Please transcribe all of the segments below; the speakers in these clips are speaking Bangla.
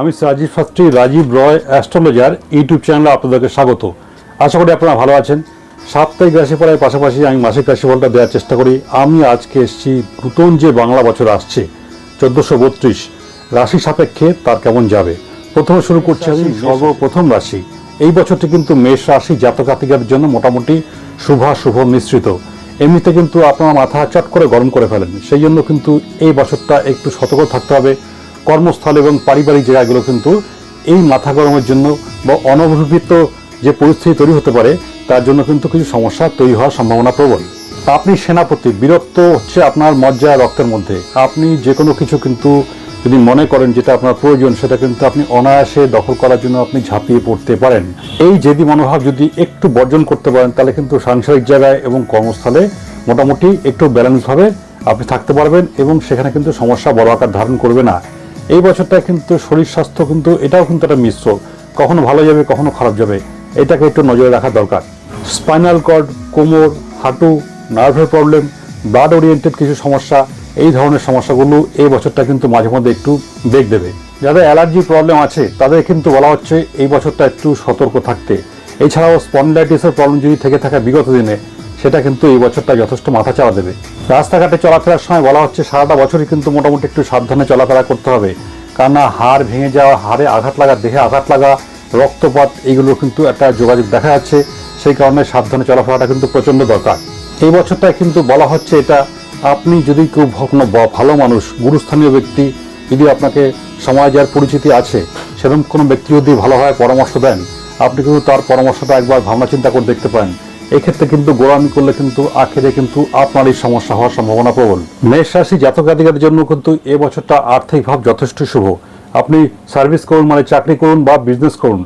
আমি রাজীব শাস্ত্রী রাজীব রয় অ্যাস্ট্রোলজার ইউটিউব চ্যানেলে আপনাদেরকে স্বাগত। আশা করি আপনারা ভালো আছেন। সাপ্তাহিক রাশিফলের পাশাপাশি আমি মাসিক রাশিফলটা দেওয়ার চেষ্টা করি। আমি আজকে এসেছি নতুন যে বাংলা বছর আসছে চোদ্দোশো বত্রিশ রাশি সাপেক্ষে তার কেমন যাবে? প্রথমে শুরু করছি আমি সর্বপ্রথম রাশি। এই বছরটি কিন্তু মেষ রাশি জাতক জাতিকাদের জন্য মোটামুটি শুভা শুভ মিশ্রিত। এমনিতে কিন্তু আপনার মাথা চট করে গরম করে ফেলেন। সেই জন্য কিন্তু এই বছরটা একটু সতর্ক থাকতে হবে। কর্মস্থল এবং পারিবারিক জায়গাগুলো কিন্তু এই মাথা গরমের জন্য বা অনভিহিত যে পরিস্থিতি তৈরি হতে পারে, তার জন্য কিন্তু কিছু সমস্যা তৈরি হওয়ার সম্ভাবনা প্রবল। আপনি সেনাপতি বীরত্ব হচ্ছে আপনার মজ্জা রক্তের মধ্যে। আপনি যে কোনো কিছু কিন্তু যদি মনে করেন যেটা আপনার প্রয়োজন, সেটা কিন্তু আপনি অনায়াসে দখল করার জন্য আপনি ঝাঁপিয়ে পড়তে পারেন। এই যেদি মনোভাব যদি একটু বর্জন করতে পারেন, তাহলে কিন্তু সাংসারিক জায়গায় এবং কর্মস্থলে মোটামুটি একটু ব্যালেন্সভাবে আপনি থাকতে পারবেন এবং সেখানে কিন্তু সমস্যা বড় আকার ধারণ করবে না। এই বছরটা কিন্তু শরীর স্বাস্থ্য কিন্তু এটাও কিন্তু একটা মিশ্র। কখনো ভালো যাবে, কখনো খারাপ যাবে। এটাকে একটু নজরে রাখা দরকার। স্পাইনাল কর্ড, কোমর, হাঁটু, নার্ভের প্রবলেম, ব্লাড ওরিয়েন্টেড কিছু সমস্যা, এই ধরনের সমস্যাগুলো এই বছরটা কিন্তু মাঝে মধ্যে একটু বেগ দেবে। যাদের অ্যালার্জি প্রবলেম আছে, তাদের কিন্তু বলা হচ্ছে এই বছরটা একটু সতর্ক থাকতে। এছাড়াও স্পন্ডাইটিসের প্রবলেম যদি থেকে থাকে বিগত দিনে সেটা কিন্তু এই বছরটা যথেষ্ট মাথা চাওয়া দেবে। রাস্তাঘাটে চলাফেরার সময় বলা হচ্ছে সারাটা বছরই কিন্তু মোটামুটি একটু সাবধানে চলাফেরা করতে হবে। কেননা হাড় ভেঙে যাওয়া, হাড়ে আঘাত লাগা, দেহে আঘাত লাগা, রক্তপাত এইগুলো কিন্তু একটা যোগাযোগ দেখা যাচ্ছে। সেই কারণে সাবধানে চলাফেরাটা কিন্তু প্রচণ্ড দরকার। এই বছরটায় কিন্তু বলা হচ্ছে এটা, আপনি যদি কেউ কোনো ভালো মানুষ, গুরুস্থানীয় ব্যক্তি, যদি আপনাকে সমাজ যার পরিচিতি আছে, সেরকম কোনো ব্যক্তি যদি ভালোভাবে পরামর্শ দেন, আপনি কিন্তু তার পরামর্শটা একবার ভাবনা চিন্তা করে দেখতে পারেন। এক্ষেত্রে কিন্তু গোড়ামি করলে কিন্তু আখেরে কিন্তু আপনারই সমস্যা হওয়ার সম্ভাবনা প্রবল। মেষ রাশি জাতক জাতিকাদের জন্য কিন্তু এ বছরটা আর্থিক ভাব যথেষ্ট শুভ। আপনি সার্ভিস করুন মানে চাকরি করুন বা বিজনেস করুন,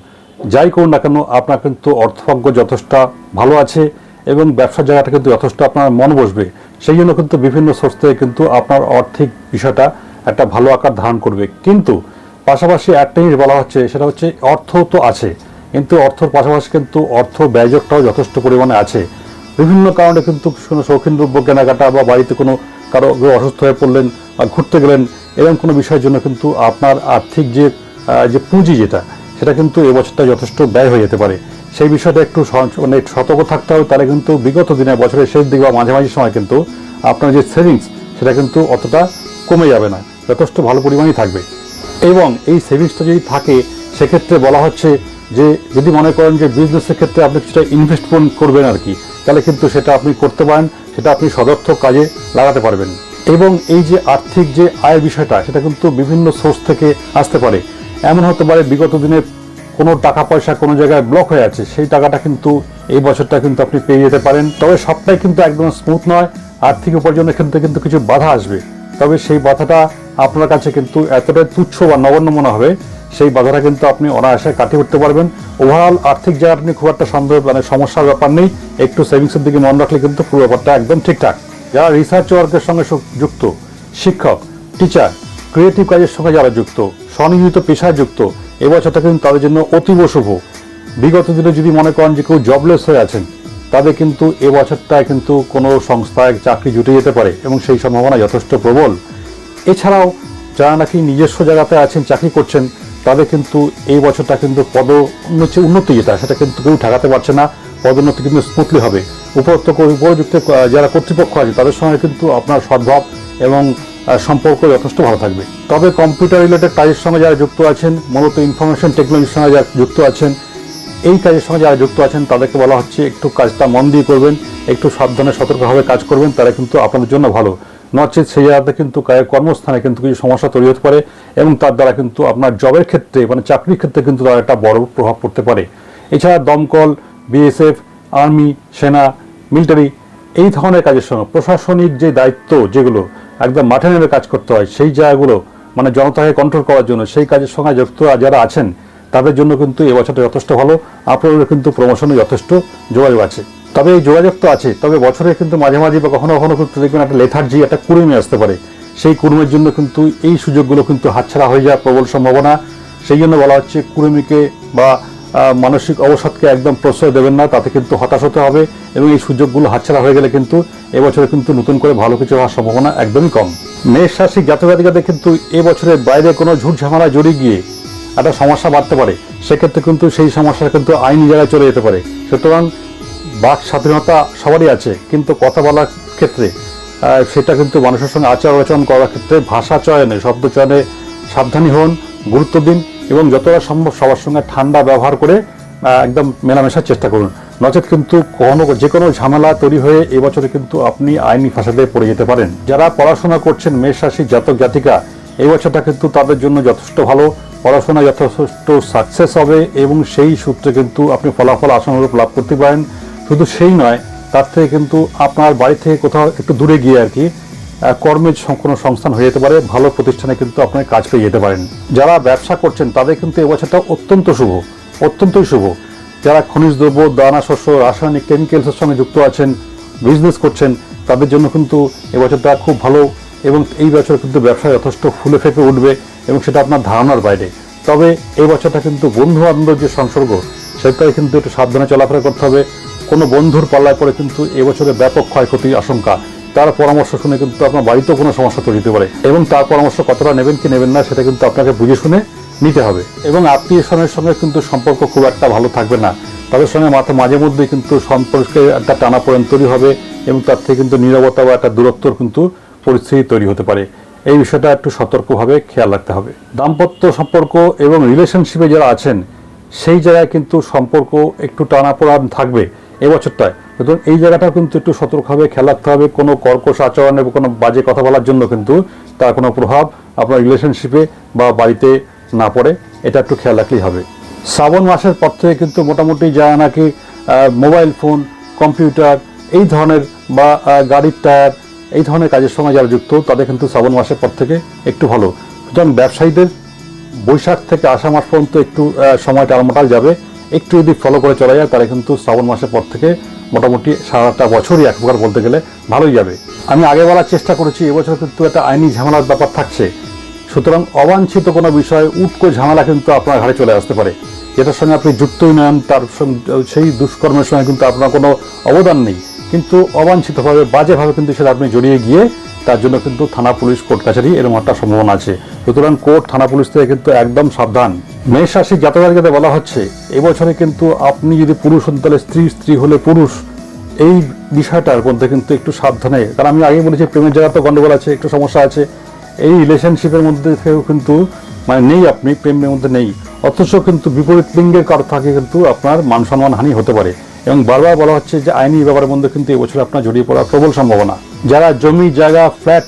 যাই করুন না কেন আপনার কিন্তু অর্থভাগ্য যথেষ্ট ভালো আছে এবং ব্যবসার জায়গাটা কিন্তু যথেষ্ট আপনার মন বসবে। সেই জন্য কিন্তু বিভিন্ন সোর্স থেকে কিন্তু আপনার আর্থিক বিষয়টা একটা ভালো আকার ধারণ করবে। কিন্তু পাশাপাশি একটা জিনিস বলা হচ্ছে, সেটা হচ্ছে অর্থ তো আছে। কিন্তু অর্থর পাশাপাশি কিন্তু অর্থ ব্যয়যোগটাও যথেষ্ট পরিমাণে আছে। বিভিন্ন কারণে কিন্তু কোনো শৌখিন দ্রব্য কেনাকাটা বা বাড়িতে কোনো কারও অসুস্থ হয়ে পড়লেন বা ঘুরতে গেলেন, এরকম কোনো বিষয়ের জন্য কিন্তু আপনার আর্থিক যে যে পুঁজি যেটা, সেটা কিন্তু এবছরটা যথেষ্ট ব্যয় হয়ে যেতে পারে। সেই বিষয়টা একটু মানে সতর্ক থাকতে হবে, তাহলে কিন্তু বিগত দিনে বছরের শেষ দিকে বা মাঝামাঝি সময় কিন্তু আপনার যে সেভিংস সেটা কিন্তু অতটা কমে যাবে না, যথেষ্ট ভালো পরিমাণই থাকবে। এবং এই সেভিংসটা যদি থাকে, সেক্ষেত্রে বলা হচ্ছে যে যদি মনে করেন যে বিজনেসের ক্ষেত্রে আপনি কিছুটা ইনভেস্টমেন্ট করবেন আর কি, তাহলে কিন্তু সেটা আপনি করতে পারেন, সেটা আপনি সদর্থক কাজে লাগাতে পারবেন। এবং এই যে আর্থিক যে আয়ের বিষয়টা, সেটা কিন্তু বিভিন্ন সোর্স থেকে আসতে পারে। এমন হতে পারে বিগত দিনে কোনো টাকা পয়সা কোনো জায়গায় ব্লক হয়ে আছে, সেই টাকাটা কিন্তু এই বছরটা কিন্তু আপনি পেয়ে যেতে পারেন। তবে সবটাই কিন্তু একদম স্মুথ নয়, আর্থিক উপার্জনের ক্ষেত্রে কিন্তু কিছু বাধা আসবে। তবে সেই বাধাটা আপনার কাছে কিন্তু এতটাই তুচ্ছ বা নগণ্য মনে হবে সেই বাধাটা কিন্তু আপনি অনায়াসে কাটিয়ে উঠতে পারবেন। ওভারঅল আর্থিক জায়গা আপনি খুব একটা সন্দেহ মানে সমস্যার ব্যাপার নেই। একটু সেভিংসের দিকে মন রাখলে কিন্তু পুরো ব্যাপারটা একদম ঠিকঠাক। যারা রিসার্চ ওয়ার্কের সঙ্গে যুক্ত, শিক্ষক টিচার ক্রিয়েটিভ কাজের সঙ্গে যারা যুক্ত, স্বনিয়োজিত পেশায় যুক্ত, এবছরটা কিন্তু তাদের জন্য অতীব শুভ। বিগত দিনে যদি মনে করেন যে কেউ জবলেস হয়ে আছেন, তাদের কিন্তু এবছরটায় কিন্তু কোনো সংস্থায় চাকরি জুটে যেতে পারে এবং সেই সম্ভাবনা যথেষ্ট প্রবল। এছাড়াও, যারা নাকি নিজস্ব জায়গাতে আছেন, চাকরি করছেন তাদের কিন্তু এই বছরটা কিন্তু পদ উন্নতি উন্নতি যেটা, সেটা কিন্তু কেউ ঠেকাতে পারছে না। পদোন্নতি কিন্তু স্মুথলি হবে। উপরোক্ত উপযুক্ত যারা কর্তৃপক্ষ আছে, তাদের সঙ্গে কিন্তু আপনার সদ্ভাব এবং সম্পর্ক যথেষ্ট ভালো থাকবে। তবে কম্পিউটার রিলেটেড কাজের সঙ্গে যারা যুক্ত আছেন, মূলত ইনফরমেশন টেকনোলজির সঙ্গে যারা যুক্ত আছেন, এই কাজের সঙ্গে যারা যুক্ত আছেন, তাদেরকে বলা হচ্ছে একটু কাজটা মন দিয়ে করবেন, একটু সাবধানে সতর্কভাবে কাজ করবেন, তারা কিন্তু আপনাদের জন্য ভালো। নচেত সেই জায়গাতে কিন্তু কর্মস্থানে কিন্তু কিছু সমস্যা তৈরি হতে পারে এবং তার দ্বারা কিন্তু আপনার জবের ক্ষেত্রে মানে চাকরির ক্ষেত্রে কিন্তু তার একটা বড় প্রভাব পড়তে পারে। এছাড়া দমকল, বিএসএফ, আর্মি, সেনা, মিলিটারি এই ধরনের কাজের সঙ্গে প্রশাসনিক যে দায়িত্ব যেগুলো একদম মাঠে নেমে কাজ করতে হয়, সেই জায়গাগুলো মানে জনতাকে কন্ট্রোল করার জন্য সেই কাজের সঙ্গে যুক্ত যারা আছেন, তাদের জন্য কিন্তু এই বছরটা যথেষ্ট ভালো। আপনাদের কিন্তু প্রমোশনে যথেষ্ট, যোগাযোগ আছে। তবে এই যোগাযোগ তো আছে, তবে বছরে কিন্তু মাঝে মাঝে বা কখনো কখনো কিন্তু দেখবেন একটা লেথার্জি একটা কুড়িমে আসতে পারে। সেই কুড়ুমের জন্য কিন্তু এই সুযোগগুলো কিন্তু হাতছাড়া হয়ে যাওয়ার প্রবল সম্ভাবনা। সেই জন্য বলা হচ্ছে কুড়েমিকে বা মানসিক অবসাদকে একদম প্রশ্রয় দেবেন না, তাতে কিন্তু হতাশ হতে হবে এবং এই সুযোগগুলো হাতছাড়া হয়ে গেলে কিন্তু এবছরে কিন্তু নতুন করে ভালো কিছু হওয়ার সম্ভাবনা একদমই কম। মেষ রাশি জাতক জাতিকাদের কিন্তু এবছরের বাইরে কোনো ঝুট ঝামেলা জড়িয়ে গিয়ে একটা সমস্যা বাড়তে পারে। সেক্ষেত্রে কিন্তু সেই সমস্যা কিন্তু আইনি জায়গায় চলে যেতে পারে। সুতরাং বাক স্বাধীনতা সবারই আছে, কিন্তু কথা বলার ক্ষেত্রে সেটা কিন্তু মানুষের সঙ্গে আচার আচরণ করার ক্ষেত্রে ভাষা চয়নে, শব্দ চয়নে সাবধানী হন, গুরুত্ব দিন এবং যতটা সম্ভব সবার সঙ্গে ঠান্ডা ব্যবহার করে একদম মেলামেশার চেষ্টা করুন। নচেত কিন্তু কোনো, যে কোনো ঝামেলা তৈরি হয়ে এবছরে কিন্তু আপনি আইনি ফাঁসাদে পড়ে যেতে পারেন। যারা পড়াশোনা করছেন মেষ রাশি জাতক জাতিকা এই বছরটা কিন্তু তাদের জন্য যথেষ্ট ভালো। পড়াশোনা যথেষ্ট সাকসেস হবে এবং সেই সূত্রে কিন্তু আপনি ফলাফল আশানুরূপ লাভ করতে পারেন। শুধু সেই নয়, তার থেকে কিন্তু আপনার বাড়ি থেকে কোথাও একটু দূরে গিয়ে আর কি কর্মের কোনো সংস্থান হয়ে যেতে পারে, ভালো প্রতিষ্ঠানে কিন্তু আপনার কাজ পেয়ে যেতে পারেন। যারা ব্যবসা করছেন, তাদের কিন্তু এবছরটা অত্যন্ত শুভ, অত্যন্তই শুভ। যারা খনিজ দ্রব্য, দানা শস্য, রাসায়নিক কেমিক্যালসের সঙ্গে যুক্ত আছেন বিজনেস করছেন, তাদের জন্য কিন্তু এবছরটা খুব ভালো এবং এই বছর কিন্তু ব্যবসা যথেষ্ট ফুলে ফেপে উঠবে এবং সেটা আপনার ধারণার বাইরে। তবে এই বছরটা কিন্তু বন্ধু বান্ধব যে সংসর্গ সেটাই কিন্তু একটু সাবধানে চলাফেরা করতে হবে। কোনো বন্ধুর পাল্লায় পরে কিন্তু এবছরে ব্যাপক ক্ষয়ক্ষতির আশঙ্কা। তার পরামর্শ শুনে কিন্তু আপনার বাড়িতেও কোনো সমস্যা তৈরি হতে পারে এবং তার পরামর্শ কতটা নেবেন কি নেবেন না সেটা কিন্তু আপনাকে বুঝে শুনে নিতে হবে। এবং আত্মীয় স্বজনের সঙ্গে কিন্তু সম্পর্ক খুব একটা ভালো থাকবে না। তাদের সঙ্গে মাথা মাঝে মধ্যে কিন্তু সম্পর্কে একটা টানাপোড়েন তৈরি হবে এবং তার থেকে কিন্তু নীরবতা বা একটা দূরত্বর কিন্তু পরিস্থিতি তৈরি হতে পারে। এই বিষয়টা একটু সতর্কভাবে খেয়াল রাখতে হবে। দাম্পত্য সম্পর্ক এবং রিলেশনশিপে যারা আছেন, সেই জায়গায় কিন্তু সম্পর্ক একটু টানাপোড়ান থাকবে। এবছরটায় সুতরাং এই জায়গাটা কিন্তু একটু সতর্কভাবে খেয়াল রাখতে হবে। কোনো কর্কশ আচরণ এবং কোনো বাজে কথা বলার জন্য কিন্তু তার কোনো প্রভাব আপনার রিলেশনশিপে বা বাড়িতে না পড়ে। এটা একটু খেয়াল রাখলেই হবে। শ্রাবণ মাসের পর থেকে কিন্তু মোটামুটি যারা নাকি মোবাইল ফোন কম্পিউটার এই ধরনের বা গাড়ির টায়ার এই ধরনের কাজের সঙ্গে যারা যুক্ত, তাদের কিন্তু শ্রাবণ মাসের পর থেকে একটু ভালো। সুতরাং ব্যবসায়ীদের বৈশাখ থেকে আষাঢ় মাস পর্যন্ত একটু সময় টালমাটাল যাবে। একটু যদি ফলো করে চলা যায়, তাহলে কিন্তু শ্রাবণ মাসের পর থেকে মোটামুটি সারাটা বছরই এক প্রকার বলতে গেলে ভালোই যাবে। আমি আগে বলার চেষ্টা করেছি, এবছর কিন্তু একটা আইনি ঝামেলার ব্যাপার থাকছে। সুতরাং অবাঞ্ছিত কোনো বিষয়ে উটকো ঝামেলা কিন্তু আপনার ঘাড়ে চলে আসতে পারে। যেটার সঙ্গে আপনি যুক্তই নন, তার সেই দুষ্কর্মের সঙ্গে কিন্তু আপনার কোনো অবদান নেই। কিন্তু অবাঞ্ছিতভাবে, বাজেভাবে কিন্তু সেটা আপনি জড়িয়ে গিয়ে, তার জন্য কিন্তু থানা পুলিশ, কোর্ট কাছারি এরকম একটা সম্ভাবনা আছে। সুতরাং কোর্ট, থানা পুলিশ থেকে কিন্তু একদম সাবধান। মেষ রাশি জাতকের বলা হচ্ছে, এবছরে কিন্তু আপনি যদি পুরুষ হন, তাহলে স্ত্রী স্ত্রী হলে পুরুষ। এই বিষয়টার মধ্যে কিন্তু একটু সাবধানে। কারণ আমি আগে বলেছি, প্রেমের জায়গা তো গন্ডগোল আছে, একটু সমস্যা আছে। এই রিলেশনশিপের মধ্যে থেকেও কিন্তু মানে নেই আপনি, প্রেমের মধ্যে নেই। অথচ কিন্তু বিপরীত লিঙ্গের কারও থাকে কিন্তু আপনার মান সম্মান হানি হতে পারে। এবং বারবার বলা হচ্ছে যে, আইনি ব্যাপারের মধ্যে কিন্তু এবছর আপনার জড়িয়ে পড়ার প্রবল সম্ভাবনা। যারা জমি, জায়গা ফ্ল্যাট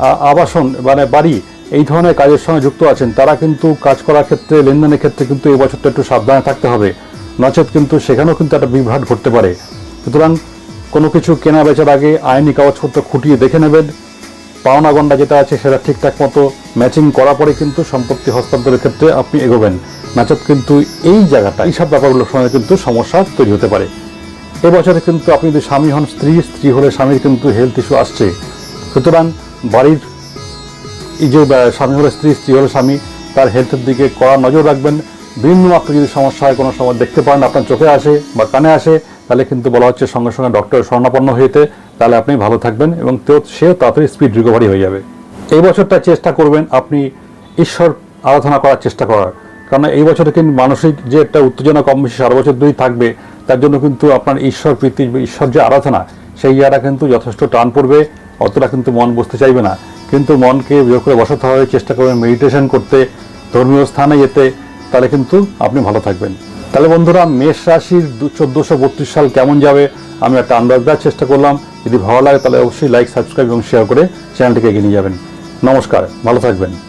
আবাসন মানে বাড়ি এই ধরনের কাজের সঙ্গে যুক্ত আছেন, তারা কিন্তু কাজ করার ক্ষেত্রে, লেনদেনের ক্ষেত্রে কিন্তু এই বছরটা একটু সাবধানে থাকতে হবে। নচেত কিন্তু সেখানেও কিন্তু একটা বিভ্রাট ঘটতে পারে। সুতরাং কোনো কিছু কেনা বেচার আগে আইনি কাগজপত্র খুঁটিয়ে দেখে নেবেন। পাওনা গন্ডা যেটা আছে সেটা ঠিকঠাক মতো ম্যাচিং করার পরে কিন্তু সম্পত্তি হস্তান্তরের ক্ষেত্রে আপনি এগোবেন। নাচত কিন্তু এই জায়গাটা এইসব ব্যাপারগুলোর সঙ্গে কিন্তু সমস্যা তৈরি হতে পারে। এবছরে কিন্তু আপনি যদি স্বামী হন, স্ত্রী স্ত্রী হলে স্বামীর কিন্তু হেলথ ইস্যু আসছে। সুতরাং বাড়ির এই যে স্বামী হলো স্ত্রী স্ত্রী হলে স্বামী, তার হেলথের দিকে কড়া নজর রাখবেন। বিভিন্ন মাত্র যদি সমস্যা হয় কোনো সময় দেখতে পান, আপনার চোখে আসে বা কানে আসে, তাহলে কিন্তু বলা হচ্ছে সঙ্গে সঙ্গে ডক্টরের স্বর্ণাপন্ন হইতে, তাহলে আপনি ভালো থাকবেন এবং সেও তাড়াতাড়ি স্পিড রিকভারি হয়ে যাবে। এই বছরটা চেষ্টা করবেন আপনি ঈশ্বর আরাধনা করার চেষ্টা করার। কারণ এই বছরে কিন্তু মানসিক যে একটা উত্তেজনা কম বেশি, সারা বছর ধরেই থাকবে, তার জন্য কিন্তু আপনার ঈশ্বর প্রীতি, ঈশ্বর যে আরাধনা, সেই ইয়ারা কিন্তু যথেষ্ট টান পড়বে, অতটা কিন্তু মন বসতে চাইবে না। কিন্তু মনকে বিয়োগ করে বসাতে হবে, চেষ্টা করবেন মেডিটেশন করতে, ধর্মীয় স্থানে যেতে, তাহলে কিন্তু আপনি ভালো থাকবেন। তাহলে বন্ধুরা, মেষ রাশির চোদ্দোশো বত্রিশ সাল কেমন যাবে? আমি একটা আন্দাজ দেওয়ার চেষ্টা করলাম। যদি ভালো লাগে, তাহলে অবশ্যই লাইক সাবস্ক্রাইব এবং শেয়ার করে চ্যানেলটিকে এগিয়ে নিয়ে যাবেন। নমস্কার, ভালো থাকবেন।